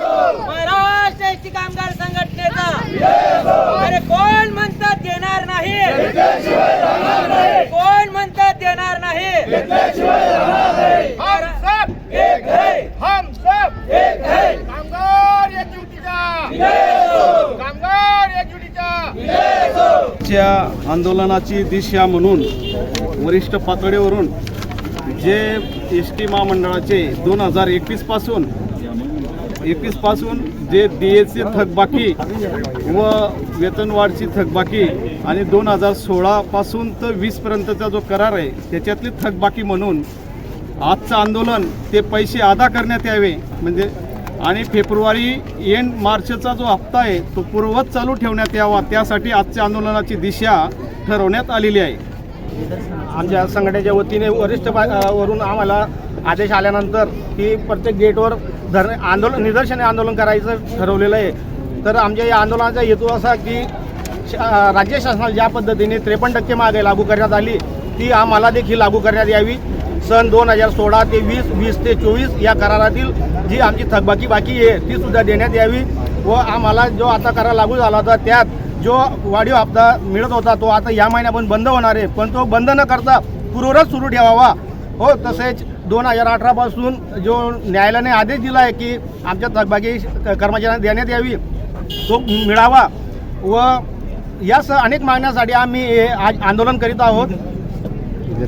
Maharashtra ST कामगार संघटनेचा. अरे कोण म्हणतात देणार नाही? कोण म्हणतात देणार नाही? हम सब एक है. हम सब एक है. कामगार एकजुटीचा! कामगार एकजुटीचा! च्या आंदोलनाची दिशा म्हणून वरिष्ठ पातळीवरून जे एस टी महामंडळाचे दोन हजार एकवीसपासून एकवीसपासून जे डी थकबाकी व वेतनवाढची थकबाकी आणि दोन हजार सोळापासून तर वीसपर्यंतचा जो करार आहे त्याच्यातली थकबाकी म्हणून आजचं आंदोलन ते पैसे अदा करण्यात यावे. म्हणजे आणि फेब्रुवारी एंड मार्चचा जो हप्ता आहे तो पूर्ववत चालू ठेवण्यात यावा. त्यासाठी आजच्या आंदोलनाची दिशा ठरवण्यात आलेली आहे. आमच्या संघटनेच्या वतीने वरिष्ठ वरून आम्हाला आदेश आल्यानंतर की प्रत्येक गेटवर धर आंदोलन निदर्शने आंदोलन करायचं ठरवलेलं आहे. तर आमच्या या आंदोलनाचा हेतू असा की श- राज्य शासनाला ज्या पद्धतीने त्रेपन्न टक्के मागे लागू करण्यात आली ती आम्हाला देखील लागू करण्यात यावी. सन दोन हजार सोळा ते वीस वीस ते चोवीस या करारातील जी आमची थकबाकी बाकी आहे ती सुद्धा देण्यात यावी व आम्हाला जो आता करार लागू झाला होता त्यात जो वाढीव हप्ता मिळत होता तो आता या महिन्यापासून बंद होणार आहे. पण तो बंद न करता पूर्वरच सुरू ठेवावा. हो तसेच दोन हजार अठरापासून जो न्यायालयाने आदेश दिला आहे की आमच्या थकबाकी कर्मचाऱ्यांना देण्यात यावी तो मिळावा व यासह अनेक मागण्यासाठी आम्ही हे आज आंदोलन करीत आहोत.